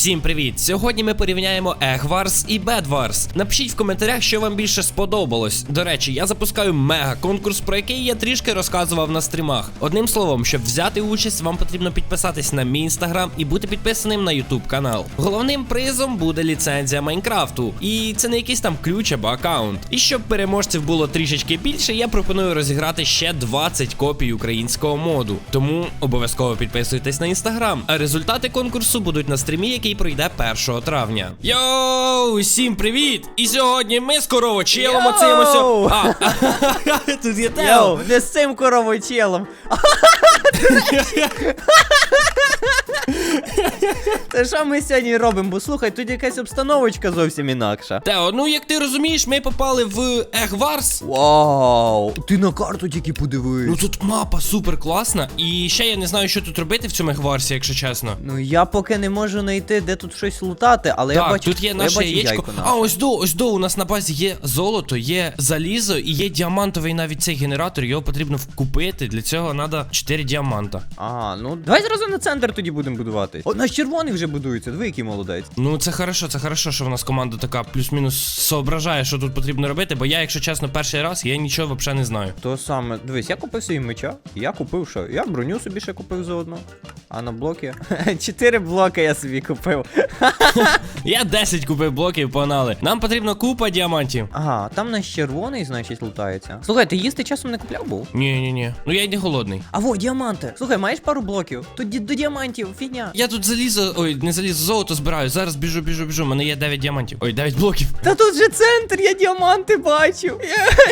Всім привіт! Сьогодні ми порівняємо Wars і Wars. Напишіть в коментарях, що вам більше сподобалось. До речі, я запускаю мега конкурс, про який я трішки розказував на стрімах. Одним словом, щоб взяти участь, вам потрібно підписатись на мій інстаграм і бути підписаним на Ютуб канал. Головним призом буде ліцензія Майнкрафту. І це не якийсь там ключ або аккаунт. І щоб переможців було трішечки більше, я пропоную розіграти ще 20 копій українського моду. Тому обов'язково підписуйтесь на інстаграм. А результати конкурсу будуть на стрімі, який пройде 1 травня. Йоу, всім привіт! І сьогодні ми з коровочелом Йоу! оцеємося. А, тут є Тео. Йоу, не з цим коровочелом. Та що ми сьогодні робимо? Бо слухай, тут якась обстановочка зовсім інакша. Тео, ну як ти розумієш, ми попали в Wars. Вау! Ти на карту тільки подивись. Ну тут мапа супер класна, і ще я не знаю, що тут робити в цьому Wars, якщо чесно. Ну я поки не можу знайти, де тут щось лутати, але я бачу. тут є наше бачу яєчко. А, ось до, ось до, у нас на базі є золото, є залізо і є діамантовий навіть цей генератор. Його потрібно вкупити. Для цього треба 4 діаманта. А, ну давай зразу на центр тоді будемо будувати. О, наш червоний вже будується, диви, який молодець. Ну це хорошо, це хорошо, що в нас команда така плюс-мінус соображає, що тут потрібно робити, бо я, якщо чесно, перший раз я нічого взагалі не знаю. То саме, дивись, я купив собі меча, я купив що? Я броню собі ще купив заодно. А на блоки? Чотири блоки я собі купив. Я 10 купив блоків, погнали. Нам потрібно купа діамантів. Ага, там наш червоний, значить, лутається. Слухай, ти їсти часом не купляв був? Ні, ні, ні. Ну я й не голодний. А во, діаманти. Слухай, маєш пару блоків? Тут ді- до діамантів, фігня. Я тут залізо, ой, не залізо, золото збираю. Зараз біжу, біжу, біжу. У мене є 9 діамантів. Ой, 9 блоків. Та тут же центр, я діаманти бачу.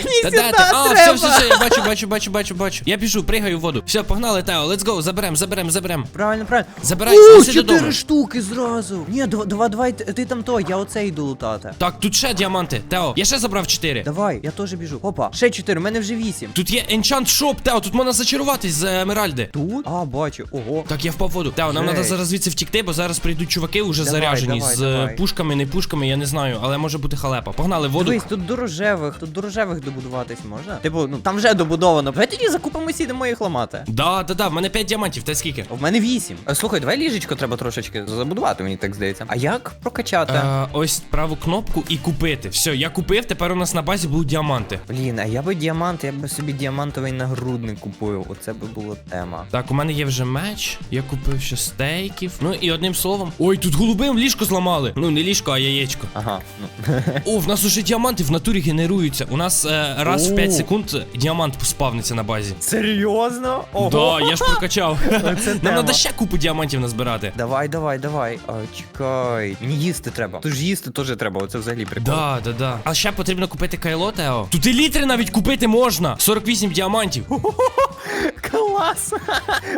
Ні, Та сюди де ти? А, все, треба. все, все, я бачу, бачу, бачу, бачу, бачу. Я біжу, пригаю в воду. Все, погнали, Тео, let's go, заберем, заберем, заберем. Правильно, правильно. Забирай, О, неси додому. чотири штуки зразу. Ні, два, два, давай, ти, ти там то, я оце йду лутати. Так, тут ще діаманти. Тео, я ще забрав 4. Давай, я теж біжу. Опа, ще чотири, у мене вже вісім. Тут є Enchant Shop, Тео, тут можна зачаруватись з емеральди. Тут? А, бачу, ого. Так, я впав в воду. Тео, нам Жесть. треба зараз звідси втікти, бо зараз прийдуть чуваки уже Давай, заряжені давай, з е, давай. пушками, не пушками, я не знаю, але може бути халепа. Погнали в воду. Дивись, тут до рожевих, тут до рожевих добудуватись можна. Типу, ну там вже добудовано. Давай тоді закупимося і йдемо їх ламати. Да, да, да, в мене 5 діамантів, та скільки? У мене вісім. Е, Слухай, давай ліжечко треба трошечки забудувати, мені так здається. А як прокачати? Е, ось праву кнопку і купити. Все, я купив, тепер у нас на базі будуть діаманти. Блін, а я би діамант, я би собі діамантовий нагрудник купив. Оце би була тема. Так, у мене є вже меч, я купив ще стейків. Ну і одним словом. Ой, тут голубим ліжко зламали. Ну, не ліжко, а яєчко. Ага. Ну. О, в нас уже діаманти в натурі генеруються. У нас е, раз в 5 О. секунд діамант спавниться на базі. Серйозно? Ого. Да, я ж прокачав. Нам тема. Треба ще купу діамантів назбирати. Давай, давай, давай. А, чекай. Мені їсти треба. Тож їсти теж треба, оце взагалі прикол. Да, да, да. А ще потрібно купити кайло, Тео. Тут і літри навіть купити можна. 48 діамантів. Клас!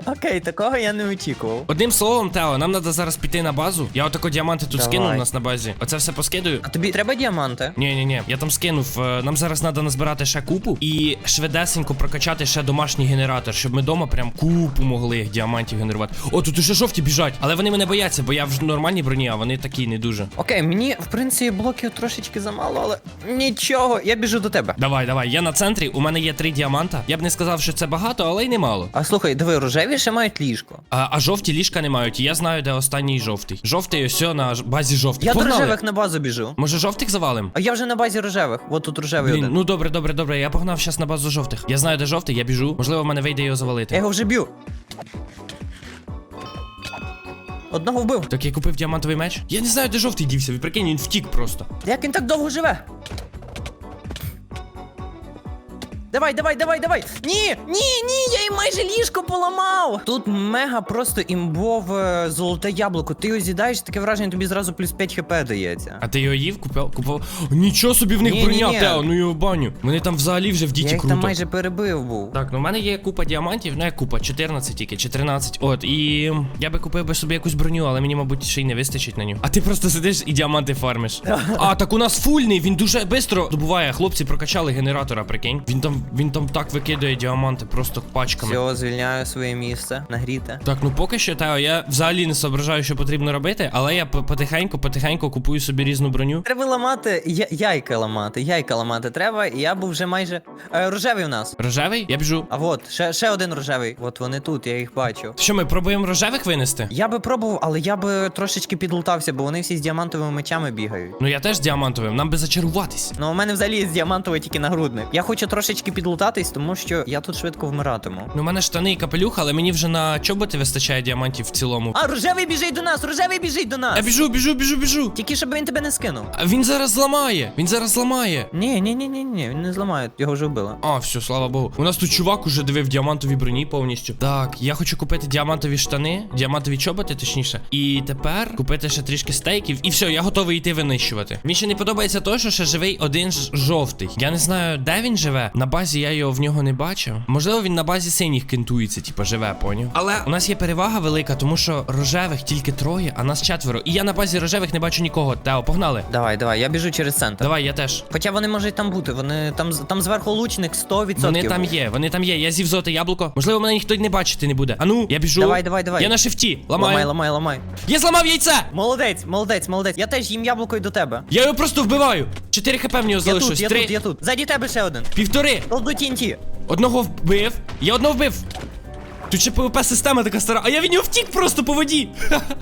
Окей, такого я не очікував. Одним словом, Тео, нам треба зараз піти на базу. Я отако діаманти тут Давай. скину у нас на базі. Оце все поскидаю. А тобі треба діаманти? Ні, ні, ні, я там скинув. е, Нам зараз треба назбирати ще купу і швидесенько прокачати ще домашній генератор, щоб ми вдома прям купу могли діамантів генерувати. О, тут уже жовті біжать, але вони мене бояться, бо я в нормальній броні, а вони такі не дуже. Окей, мені в принципі блоків трошечки замало, але нічого, я біжу до тебе. Давай, давай, я на центрі, у мене є три діаманта. Я б не сказав, що це багато, але й немало. А слухай, диви, рожеві ще мають ліжко. А, а жовті ліжка не мають, я знаю, де останній жовтий. Жовтий ось на базі жовтих. Я до рожевих на базу біжу. Може жовтих завалим? А я вже на базі рожевих. От тут рожевий Блін, один. ну добре, добре, добре. Я погнав зараз на базу жовтих. Я знаю, де жовтий, я біжу. Можливо, в мене вийде його завалити. Я його вже б'ю. Одного вбив. Так я купив діамантовий меч. Я не знаю, де жовтий дівся. Ви прикинь, він втік просто. Як він так довго живе? Давай, давай, давай, давай. Ні, ні, ні, я їм майже ліжко поламав. Тут мега просто імбове золоте яблуко. Ти його з'їдаєш, таке враження, тобі зразу плюс 5 хп дається. А ти його їв, купив, купив. Нічого собі в них Ні, броня, ні. Тео, ну його баню. Вони там взагалі вже в Я діті їх круто. там майже перебив був. Так, ну в мене є купа діамантів, ну як купа, 14 тільки, чи 13. От, і я би купив би собі якусь броню, але мені, мабуть, ще й не вистачить на нього. А ти просто сидиш і діаманти фармиш. а, так у нас фульний, він дуже швидко добуває. Хлопці прокачали генератора, прикинь. Він там Він, він там так викидає діаманти, просто пачками. Все, звільняю своє місце. Нагріте. Так, ну поки що, Тео, я взагалі не соображаю, що потрібно робити, але я потихеньку, потихеньку купую собі різну броню. Треба ламати, я, яйка ламати, яйка ламати треба, і я був вже майже. Е, рожевий у нас. Рожевий? Я біжу. А от, ще, ще один рожевий. От вони тут, я їх бачу. Що ми пробуємо рожевих винести? Я би пробував, але я би трошечки підлутався, бо вони всі з діамантовими мечами бігають. Ну я теж з діамантовим, нам би зачаруватись. Ну, у мене взагалі є діамантовий тільки нагрудник. Я хочу трошечки підлутатись, тому що я тут швидко вмиратиму. Ну, у мене штани і капелюх, але мені вже на чоботи вистачає діамантів в цілому. А, рожевий біжить до нас! Рожевий біжить до нас! Я біжу, біжу, біжу, біжу. Тільки щоб він тебе не скинув. А він зараз зламає. Він зараз зламає. Ні, ні, ні, ні, ні, він не зламає, його вже вбили. А, все, слава Богу. У нас тут чувак уже дивив діамантові броні повністю. Так, я хочу купити діамантові штани, діамантові чоботи, точніше. І тепер купити ще трішки стейків. І все, я готовий йти винищувати. Мені ще не подобається то, що ще живий один жовтий. Я не знаю, де він живе. На базі я його в нього не бачив. Можливо, він на базі синіх кентується, типу, живе, поняв. Але у нас є перевага велика, тому що рожевих тільки троє, а нас четверо. І я на базі рожевих не бачу нікого. Тео, погнали. Давай, давай, я біжу через центр. Давай, я теж. Хоча вони можуть там бути, вони там, там зверху лучник 100%. Вони там є, вони там є. Я з'їв золоте яблуко. Можливо, мене ніхто й не бачити не буде. Ану, я біжу. Давай, давай, давай. Я на шифті. Ламаю. Ламай, ламай, ламай. Я зламав яйце! Молодець, молодець, молодець. Я теж їм яблуко й до тебе. Я його просто вбиваю. 4 хп в нього Я залишилось. тут, я Три. тут, я тут. Ззаді тебе ще один. Півтори. Кладу TNT. Одного вбив. Я одного вбив. Тут ще ПВП система така стара. А я від нього втік просто по воді.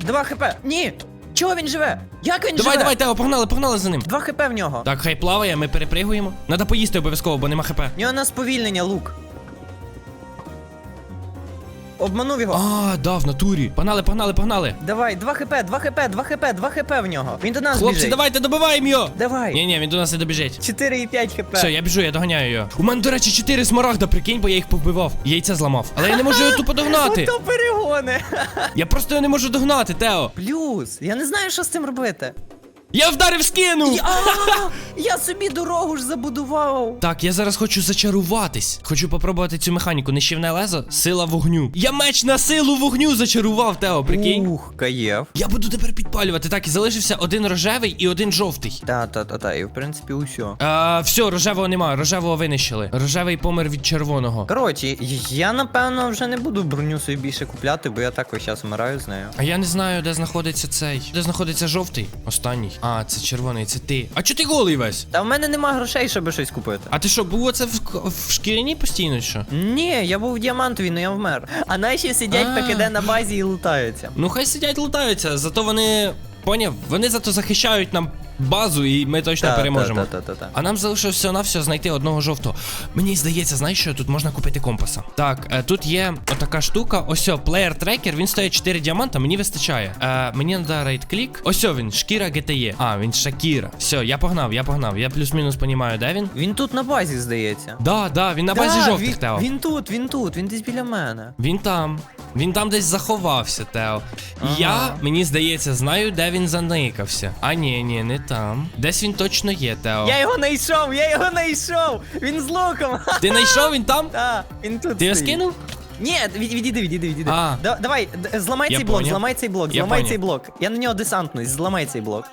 Два хп. Ні. Чого він живе? Як він давай, живе? давай, Тео, погнали, погнали за ним. Два хп в нього. Так, хай плаває, ми перепригуємо. Надо поїсти обов'язково, бо нема хп. В нього на сповільнення лук. Обманув його. А, да, в натурі. Погнали, погнали, погнали. Давай, 2 хп, 2 хп, 2 хп, 2 хп в нього. Він до нас Хлопці, біжить. давайте добиваємо його. Давай. Ні, ні, він до нас не добіжить. 4,5 хп. Все, я біжу, я доганяю його. У мене, до речі, 4 смарагда, прикинь, бо я їх повбивав. Яйця зламав. Але я не можу його тупо догнати. Ото перегони. Я просто його не можу догнати, Тео. Плюс, я не знаю, що з цим робити. Я вдарив! Я, а, я собі дорогу ж забудував. Так, я зараз хочу зачаруватись. Хочу попробувати цю механіку. Нищівне лезо, сила вогню. Я меч на силу вогню зачарував, Тео, прикинь. Ух, каєв. Я буду тепер підпалювати. Так, і залишився один рожевий і один жовтий. Та, та, та, та, і в принципі усьо. А, все, рожевого немає, рожевого винищили. Рожевий помер від червоного. Коротше, я напевно вже не буду броню собі більше купляти, бо я також зараз вмираю з нею. А я не знаю, де знаходиться цей. Де знаходиться жовтий? Останній. А, це червоний, це ти. А чого ти голий весь? Та в мене нема грошей, щоб щось купити. А ти що, був оце в, в шкіряні постійно, чи що? Ні, я був в діамантовій, але я вмер. А наші сидять А. ПКД на базі і лутаються. Ну хай сидять лутаються, зато вони. Поняв? Вони зато захищають нам базу і ми точно переможемо. Та, та, та, та. А нам залишилось все на все знайти одного жовтого. Мені здається, знаєш що, тут можна купити компаса. Так, е, тут є отака штука. Ось плеєр трекер, він стоїть 4 діаманта, мені вистачає. Е, мені треба рейд клік. Ось о, він, шкіра GTE. А, він Шакіра. Все, я погнав, я погнав. Я плюс-мінус понімаю, де він. Він тут на базі, здається. Да, да, він на базі Да, жовтих, він, Тео. він тут, він тут, він десь біля мене. Він там. Він там десь заховався, Тео. Ага. Я, мені здається, знаю, де він заникався. А ні, ні, не там. Десь він точно є, Тео. Я його знайшов, я його знайшов! Він з луком! Ти знайшов він там? Та, він тут Ти його скинув? Ні, від- відійди, відійди, відійди. А. Да, давай, зламай Я цей блок, поняв. зламай цей блок, Я зламай цей блок. Я на нього десантнусь, зламай цей блок.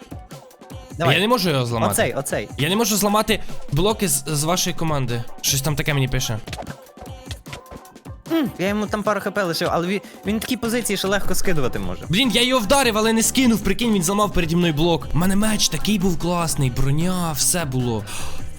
Давай. Я не можу його зламати. Оцей, оцей. Я не можу зламати блоки з, з вашої команди. Щось там таке мені пише. М, Я йому там пару хп лишив, але він, він в такій позиції, що легко скидувати може. Блін, я його вдарив, але не скинув. Прикинь, він зламав переді мною блок. У мене меч такий був класний, броня, все було.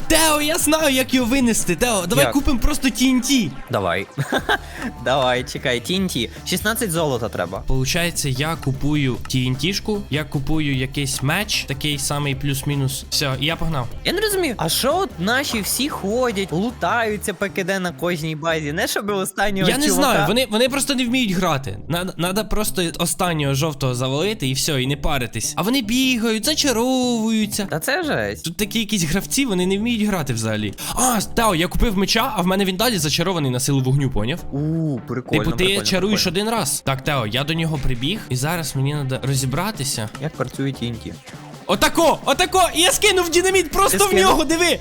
Тео, я знаю, як його винести. Тео, давай Як? купимо просто TNT. Давай. Давай, чекай, TNT. 16 золота треба. Получається, я купую TNT-шку, я купую якийсь меч, такий самий плюс-мінус. Все, і я погнав. Я не розумію, а що от наші всі ходять, лутаються ПКД на кожній базі, не щоб останнього Я не чувака. знаю, вони, вони просто не вміють грати. Надо, надо просто останнього жовтого завалити і все, і не паритись. А вони бігають, зачаровуються. Та це жесть. Тут такі якісь гравці, вони не вміють грати взагалі. А, Тео, я купив меча, а в мене він далі зачарований на силу вогню, поняв? У, прикольно. типу, ти прикольно, чаруєш прикольно. один раз. Так, Тео, я до нього прибіг, і зараз мені треба розібратися. Як працює TNT? Отако! Отако! І я скинув динаміт просто Ти в скинув? нього, диви!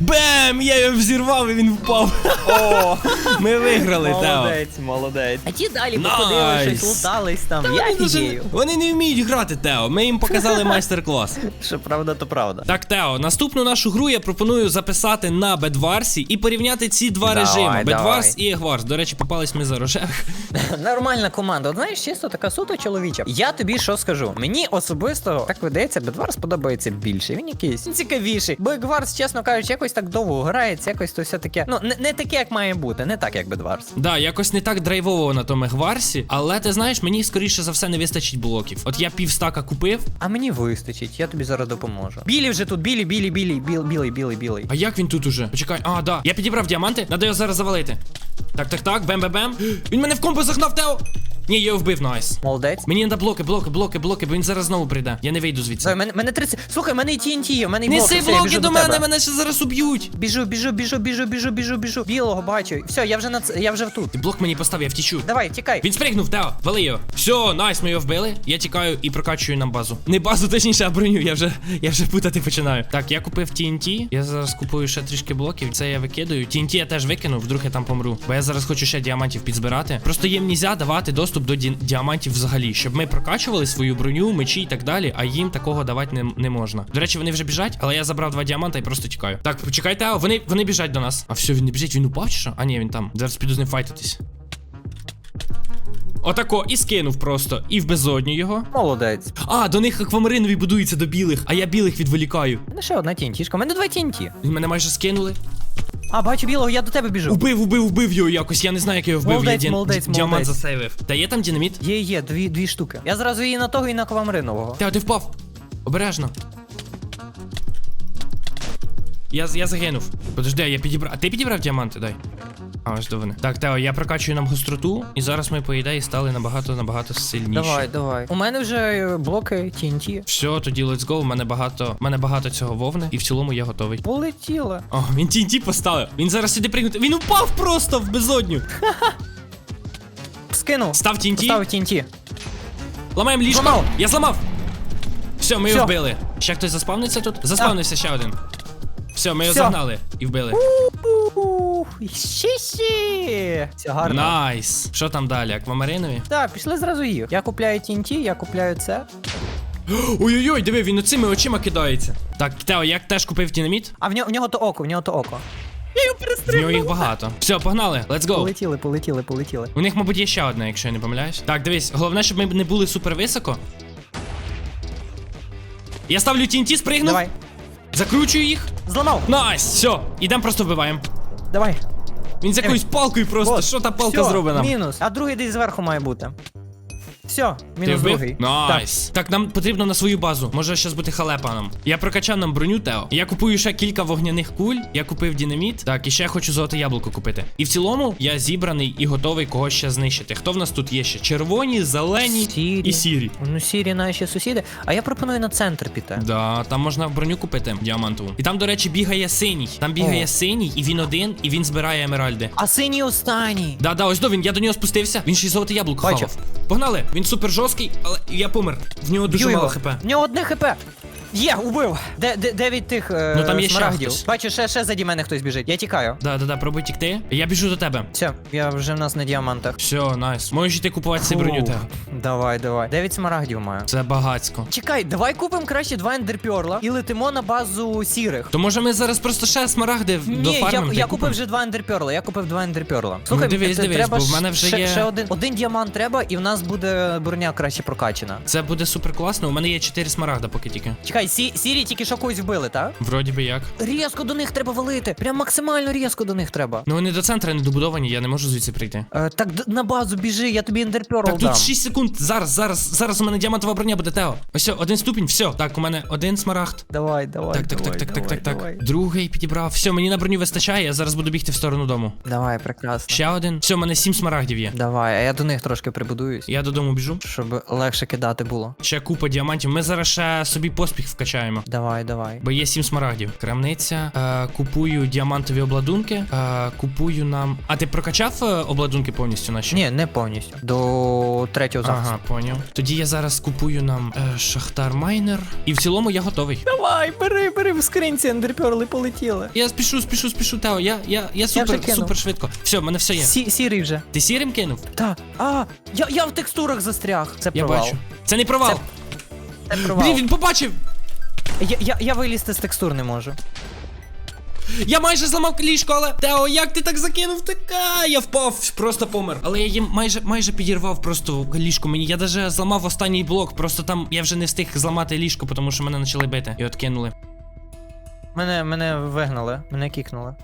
Бем! Я його взірвав і він впав. О, Ми виграли, Тео. молодець, молодець. А ті далі Найс. походили, щось лутались там. Я Вони. Вони не вміють грати, Тео. Ми їм показали майстер-клас. Що правда, то правда. Так, Тео, наступну нашу гру я пропоную записати на Бедварсі і порівняти ці два Давай, режими: Бедварс і Егварс. До речі, попались ми за рожевих. Нормальна команда. От знаєш, чисто така суто чоловіча. Я тобі що скажу? Мені особисто так видається, Бедварс подобається більше. Він якийсь цікавіший. Бо Бедварс, чесно кажучи, якось так довго грається, якось то все таке. Ну, не, не таке, як має бути, не так, як Бедварс. Да, якось не так драйвово на тому Егварсі, але ти знаєш, мені скоріше за все не вистачить блоків. От я півстака купив. А мені вистачить, я тобі зараз допоможу. Білі вже тут, білі, білі, білі, біл, білий, білий, білий. А як він тут уже? Почекай, а, да. Я підібрав діаманти, надо його зараз завалити. Так, так, так, бем-бем-бем. Він мене в комбо загнав, Тео! Ні, я його вбив, найс. Молодець. Мені треба блоки, блоки, блоки, блоки, бо він зараз знову прийде. Я не вийду звідси. Мене, мене 30. Слухай, мене і TNT є, мене і Неси блоки, все, я блоки біжу до тебе. мене, мене ще зараз уб'ють. Біжу, біжу, біжу, біжу, біжу, біжу, біжу. Білого бачу. Все, я вже на ц- я вже тут. Ти блок мені постав, я втічу. Давай, тікай. Він спригнув, Тео, вали його. Все, найс, ми його вбили. Я тікаю і прокачую нам базу. Не базу, точніше, а броню. Я вже я вже путати починаю. Так, я купив TNT. Я зараз купую ще трішки блоків. Це я викидаю. TNT я теж викину, вдруг я там помру. Бо я зараз хочу ще діамантів підзбирати. Просто їм нельзя давати доступ до ді- діамантів взагалі, щоб ми прокачували свою броню, мечі і так далі. А їм такого давати не, не можна. До речі, вони вже біжать, але я забрав два діаманта і просто тікаю. Так, почекайте, а вони, вони біжать до нас. А все, він не біжить, він упав чи що? А ні, він там. Зараз піду з ним файтитись. Отако, і скинув просто. І в безодню його. Молодець. А, до них аквамаринові будуються до білих, а я білих відволікаю. У мене ще одна тінтішка. У мене два тінті. Мене майже скинули. А, бачу білого, я до тебе біжу. Убив, убив, убив його якось. Я не знаю, як я його вбив. Молодець, я ді- молодець, ді- діамант молодець. засейвив. Та є там динаміт? Є, є, дві, дві штуки. Я зразу її на того і на квамринового. Та ти впав. Обережно. Я, я загинув. Подожди, я підібрав. А ти підібрав діаманти? Дай. А, ось до вони. Так, Тео, я прокачую нам гостроту, і зараз ми, по ідеї, стали набагато набагато сильніші. Давай, давай. У мене вже е, блоки TNT. Все, тоді let's go. У мене багато, у мене багато цього вовни, і в цілому я готовий. Полетіла. О, він TNT поставив. Він зараз сюди пригнути. Він упав просто в безодню. Скинув. Став TNT. Ставив TNT. Ламаємо ліжко. Зламав. Я зламав. Все, ми його Всьо. вбили. Ще хтось заспавниться тут? Заспавнився ще один. Все, ми його Всьо. загнали і вбили. Ух, ще. Все гарно. Найс. Що там далі? Аквамаринові? Так, пішли зразу їх. Я купляю TNT, я купляю це. Ой-ой-ой, диви, він оцими очима кидається. Так, Тео, я теж купив динаміт. А в нього, в нього то око, в нього то око. В нього їх багато. Все, погнали, let's go. Полетіли, полетіли, полетіли. У них, мабуть, є ще одна, якщо я не помиляюсь. Так, дивись, головне, щоб ми не були супер високо. Я ставлю TNT, спригнув, Давай. закручую їх. Зламав. Найс, все, ідемо просто вбиваємо. Давай. Він з якоюсь палкою просто. Що та палка зроблена. Мінус. А другий десь зверху має бути. Все, Ти мінус вбив? другий. Найс. Так. нам потрібно на свою базу. Може щас бути халепа нам. Я прокачав нам броню, Тео. Я купую ще кілька вогняних куль. Я купив динаміт. Так, і ще хочу золоте яблуко купити. І в цілому я зібраний і готовий когось ще знищити. Хто в нас тут є ще? Червоні, зелені Сірі. і сірі. Ну, сірі наші сусіди. А я пропоную на центр піти. Да, там можна броню купити діамантову. І там, до речі, бігає синій. Там бігає О. синій, і він один, і він збирає емеральди. А синій останній. Да, да, ось до він. Я до нього спустився. Він ще й золоте яблуко Бачу. хавав. Погнали! Він супер жорсткий, але я помер. В нього дуже Б'ю мало його. хп. В нього одне хп. Є, убив. Де, де, дев'ять тих е, Ну, там є ще смарагдів. хтось. Бачу, ще, ще заді мене хтось біжить. Я тікаю. Да, да, да, пробуй тікти. Я біжу до тебе. Все, я вже в нас на діамантах. Все, найс. Можеш йти купувати цю броню тебе. Давай, давай. Дев'ять смарагдів маю. Це багацько. Чекай, давай купимо краще два ендерпьорла і летимо на базу сірих. То може ми зараз просто ще смарагди в- Ні, я, дофармимо? та й я купимо? купив вже два ендерпьорла, я купив два ендерпьорла. Слухай, дивись, це дивись, треба бо в мене вже ще, є- ще один, один діамант треба, і в нас буде броня краще прокачана. Це буде супер класно. У мене є 4 смарагда поки тільки. Чекай, сі, сірі тільки що когось вбили, так? Вроді би як. Різко до них треба валити. Прям максимально різко до них треба. Ну вони до центру не добудовані, я не можу звідси прийти. Е, так д- на базу біжи, я тобі ендерпьорл Так, дам. тут 6 секунд. Зараз, зараз, зараз у мене діамантова броня буде Тео. Ось, один ступінь, все. Так, у мене один смарагд. Давай, давай. Так, так, так, давай, так, так, давай, так, давай. так. Другий підібрав. Все, мені на броню вистачає, я зараз буду бігти в сторону дому. Давай, прекрасно. Ще один. Все, у мене 7 смарагдів є. Давай, а я до них трошки прибудуюсь, Я додому біжу. щоб легше кидати було. Ще купа діамантів. Ми зараз ще собі поспіх вкачаємо. Давай, давай. Бо є 7 смарагдів. Крамниця. Е, купую діамантові обладунки. Е, купую нам. А ти прокачав е, обладунки повністю наші? Ні, не повністю. До третього захисту. Ага, поняв. Тоді я зараз купую нам е, шахтар майнер. І в цілому я готовий. Давай, бери, бери в скринці, ендерперли полетіли. Я спішу, спішу, спішу, Тео. Я, я, я супер, кинув. супер швидко. Все, в мене все є. Сі, сірий вже. Ти сірим кинув? Та. А, я, я в текстурах застряг. Це Я провал. бачу. Це не провал. Це провал. Блін, він побачив. Я, я, я вилізти з текстур не можу. Я майже зламав ліжко, але Тео, як ти так закинув? Така, я впав, просто помер. Але я їм майже майже підірвав просто ліжко мені. Я даже зламав останній блок, просто там я вже не встиг зламати ліжко, тому що мене почали бити і откинули. Мене, мене вигнали, мене кікнули.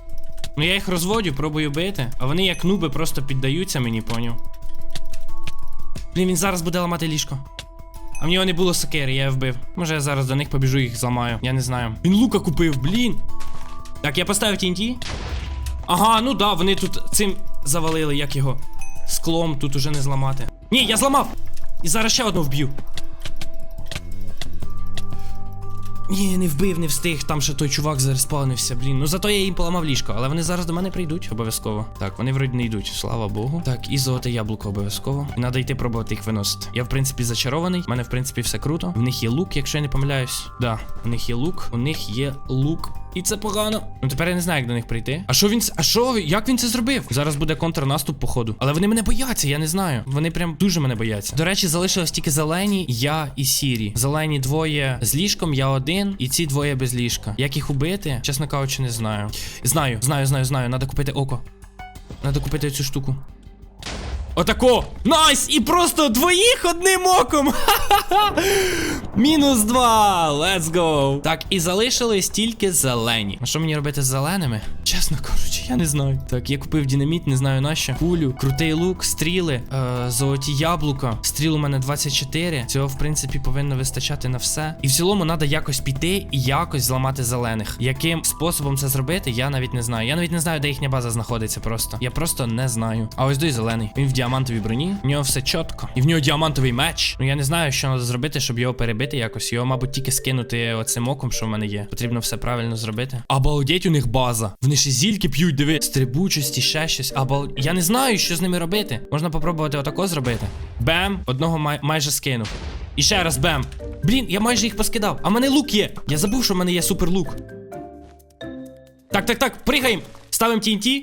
Ну я їх розводю, пробую бити, а вони як нуби просто піддаються мені, поняв. Блін, він зараз буде ламати ліжко. А в нього не було сокири, я вбив. Може я зараз до них побіжу їх зламаю. Я не знаю. Він лука купив, блін. Так, я поставив TNT. Ага, ну да, вони тут цим завалили, як його. Склом тут уже не зламати. Ні, я зламав! І зараз ще одну вб'ю. Ні, не вбив, не встиг. Там ще той чувак зареспавнився, блін. Ну зато я їм поламав ліжко, але вони зараз до мене прийдуть обов'язково. Так, вони вроді не йдуть, слава Богу. Так, і золоте яблуко обов'язково. Треба йти пробувати їх виносити. Я, в принципі, зачарований. У мене, в принципі, все круто. В них є лук, якщо я не помиляюсь. Да, у них є лук, у них є лук. І це погано. Ну тепер я не знаю, як до них прийти. А що він. А що? Як він це зробив? Зараз буде контрнаступ, походу. Але вони мене бояться, я не знаю. Вони прям дуже мене бояться. До речі, залишилось тільки зелені, я і сірі. Зелені двоє з ліжком, я один, і ці двоє без ліжка. Як їх убити? Чесно кажучи, не знаю. Знаю, знаю, знаю, знаю. Надо купити око. Надо купити цю штуку. Отако! Найс! І просто двоїх одним оком! Мінус два! Let's go! Так, і залишились тільки зелені. А що мені робити з зеленими? Чесно кажучи, я не знаю. Так, я купив динаміт, не знаю на що. Кулю, крутий лук, стріли, е, золоті яблука. Стріл у мене 24. Цього, в принципі, повинно вистачати на все. І в цілому треба якось піти і якось зламати зелених. Яким способом це зробити, я навіть не знаю. Я навіть не знаю, де їхня база знаходиться просто. Я просто не знаю. А ось той зелений. Він в діамантовій броні. В нього все чітко. І в нього діамантовий меч. Ну я не знаю, що треба зробити, щоб його перебити якось. Його, мабуть, тільки скинути оцим оком, що в мене є. Потрібно все правильно зробити. Обалдеть у них база. Вони ще зільки п'ють, диви. Стрибучості, ще щось. Або я не знаю, що з ними робити. Можна попробувати отако зробити. Бем, одного май... майже скинув. І ще раз бем. Блін, я майже їх поскидав. А в мене лук є. Я забув, що в мене є супер лук. Так, так, так, пригаємо. Ставимо TNT.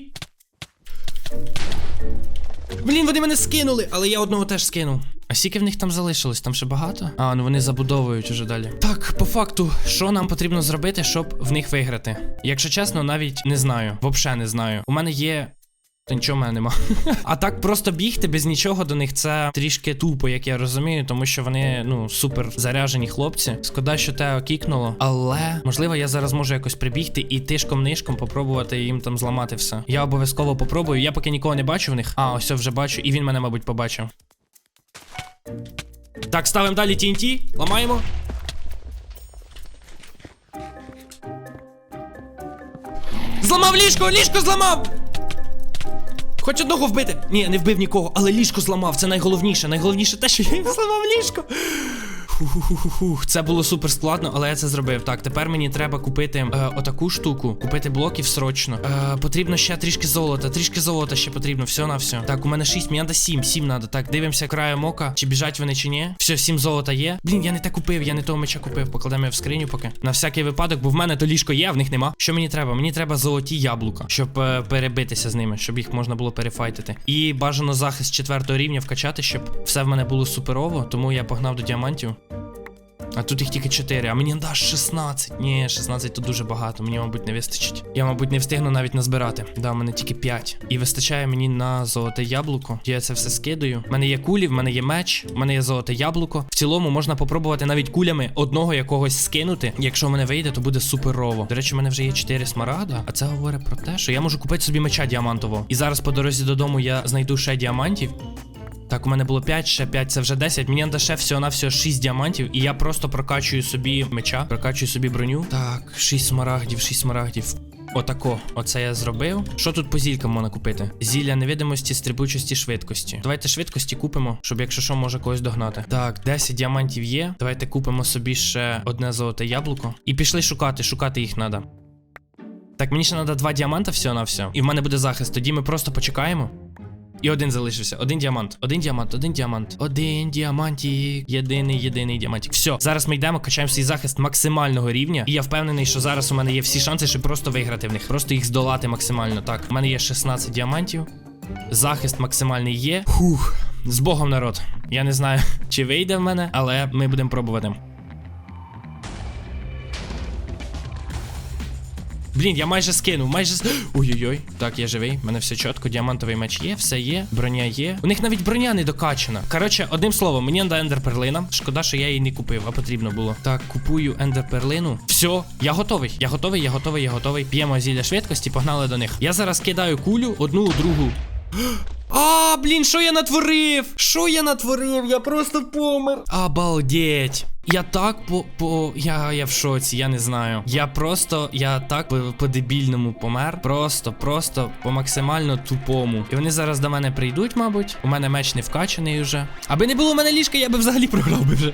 Блін, вони мене скинули, але я одного теж скинув. А скільки в них там залишилось? Там ще багато? А, ну вони забудовують уже далі. Так, по факту, що нам потрібно зробити, щоб в них виграти? Якщо чесно, навіть не знаю. Взагалі не знаю. У мене є. Та нічого в мене нема. а так просто бігти без нічого до них це трішки тупо, як я розумію, тому що вони ну супер заряжені хлопці. Шкода, що те кікнуло. Але можливо, я зараз можу якось прибігти і тишком-нишком попробувати їм там зламати все. Я обов'язково попробую. Я поки нікого не бачу в них. А, ось вже бачу, і він мене, мабуть, побачив. Так, ставимо далі TNT, ламаємо. Зламав ліжко! Ліжко зламав! Хоч одного вбити. Ні, не вбив нікого, але ліжко зламав. Це найголовніше. Найголовніше те, що я зламав ліжко. Фух, це було супер складно, але я це зробив. Так, тепер мені треба купити е, отаку штуку, купити блоків срочно. Е, потрібно ще трішки золота, трішки золота ще потрібно, все на все. Так, у мене 6, мені треба 7, 7 треба. Так, дивимося краєм ока, чи біжать вони, чи ні. Все, 7 золота є. Блін, я не те купив, я не того меча купив. Покладемо його в скриню поки. На всякий випадок, бо в мене то ліжко є, а в них нема. Що мені треба? Мені треба золоті яблука, щоб е, перебитися з ними, щоб їх можна було перефайтити. І бажано захист четвертого рівня вкачати, щоб все в мене було суперово, тому я погнав до діамантів. А тут їх тільки 4, а мені даш 16. Ні, 16 тут дуже багато, мені, мабуть, не вистачить. Я, мабуть, не встигну навіть назбирати. Да, в мене тільки 5. І вистачає мені на золоте яблуко. Я це все скидаю. В мене є кулі, в мене є меч, в мене є золоте яблуко. В цілому можна попробувати навіть кулями одного якогось скинути. Якщо в мене вийде, то буде суперово. До речі, в мене вже є 4 смарагда, а це говорить про те, що я можу купити собі меча діамантового. І зараз по дорозі додому я знайду ще діамантів. Так, у мене було 5, ще 5, це вже 10. Мені треба ще всього на всього 6 діамантів, і я просто прокачую собі меча, прокачую собі броню. Так, 6 смарагдів, 6 смарагдів. Отако, оце я зробив. Що тут по зількам можна купити? Зілля невидимості, стрибучості, швидкості. Давайте швидкості купимо, щоб якщо що, може когось догнати. Так, 10 діамантів є. Давайте купимо собі ще одне золоте яблуко. І пішли шукати, шукати їх треба. Так, мені ще треба два діаманта всього на все. І в мене буде захист. Тоді ми просто почекаємо. І один залишився. Один діамант. Один діамант, один діамант. Один діамантик. Єдиний, єдиний діамантик. Все, зараз ми йдемо, качаємо свій захист максимального рівня. І я впевнений, що зараз у мене є всі шанси, щоб просто виграти в них. Просто їх здолати максимально. Так, у мене є 16 діамантів. Захист максимальний є. Фух. З Богом народ. Я не знаю, чи вийде в мене, але ми будемо пробувати. Блін, я майже скинув, майже Ой-ой-ой. Так, я живий. У мене все чітко. Діамантовий меч є, все є. Броня є. У них навіть броня не докачана. Коротше, одним словом, мені ендер перлина. Шкода, що я її не купив, а потрібно було. Так, купую ендер перлину. Все, я готовий. Я готовий, я готовий, я готовий. П'ємо зілля швидкості, погнали до них. Я зараз кидаю кулю, одну, у другу. А, блін, що я натворив? Що я натворив? Я просто помер. Обалдеть. Я так по. по. Я, я в шоці, я не знаю. Я просто. Я так по, по дебільному помер. Просто, просто по максимально тупому. І вони зараз до мене прийдуть, мабуть. У мене меч не вкачаний уже. Аби не було у мене ліжка, я би взагалі програв би вже.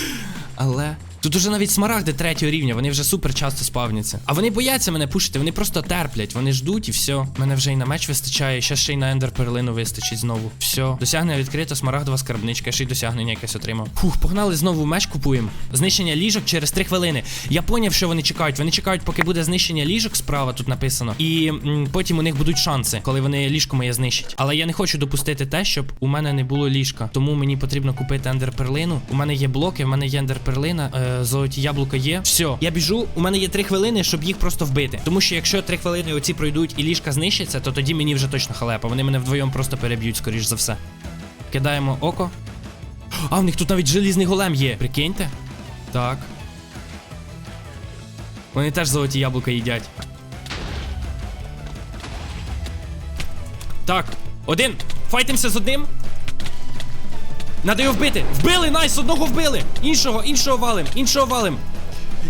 Але. Тут уже навіть смарагди третього рівня, вони вже супер часто спавняться. А вони бояться мене пушити, вони просто терплять, вони ждуть і все. Мене вже і на меч вистачає, ще ще й на ендер перлину вистачить знову. Все. Досягнення відкрито, смарагдова скарбничка, ще й досягнення якесь отримав. Фух, погнали знову меч купуємо. Знищення ліжок через 3 хвилини. Я поняв, що вони чекають. Вони чекають, поки буде знищення ліжок справа, тут написано. І м, потім у них будуть шанси, коли вони ліжко моє знищать. Але я не хочу допустити те, щоб у мене не було ліжка. Тому мені потрібно купити ендер перлину. У мене є блоки, в мене є ендер перлина, е, золоті яблука є. Все, я біжу. У мене є 3 хвилини, щоб їх просто вбити. Тому що якщо 3 хвилини оці пройдуть і ліжка знищаться, то тоді мені вже точно халепа. Вони мене вдвоєм просто переб'ють, скоріш за все. Кидаємо око. А, в них тут навіть желізний голем є. Прикиньте. Так. Вони теж золоті яблука їдять. Так, один. Файтимося з одним. Надо його вбити. Вбили, найс, одного вбили. Іншого, іншого валим, іншого валим.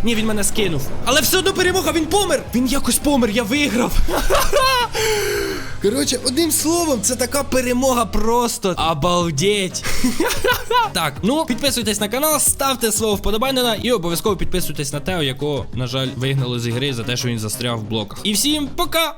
Ні, він мене скинув. Але все одно перемога, він помер! Він якось помер, я виграв. Коротше, одним словом, це така перемога просто. Обалдеть. так, ну підписуйтесь на канал, ставте слово вподобайнена і обов'язково підписуйтесь на Тео, якого, на жаль, вигнали з ігри за те, що він застряв в блоках. І всім пока!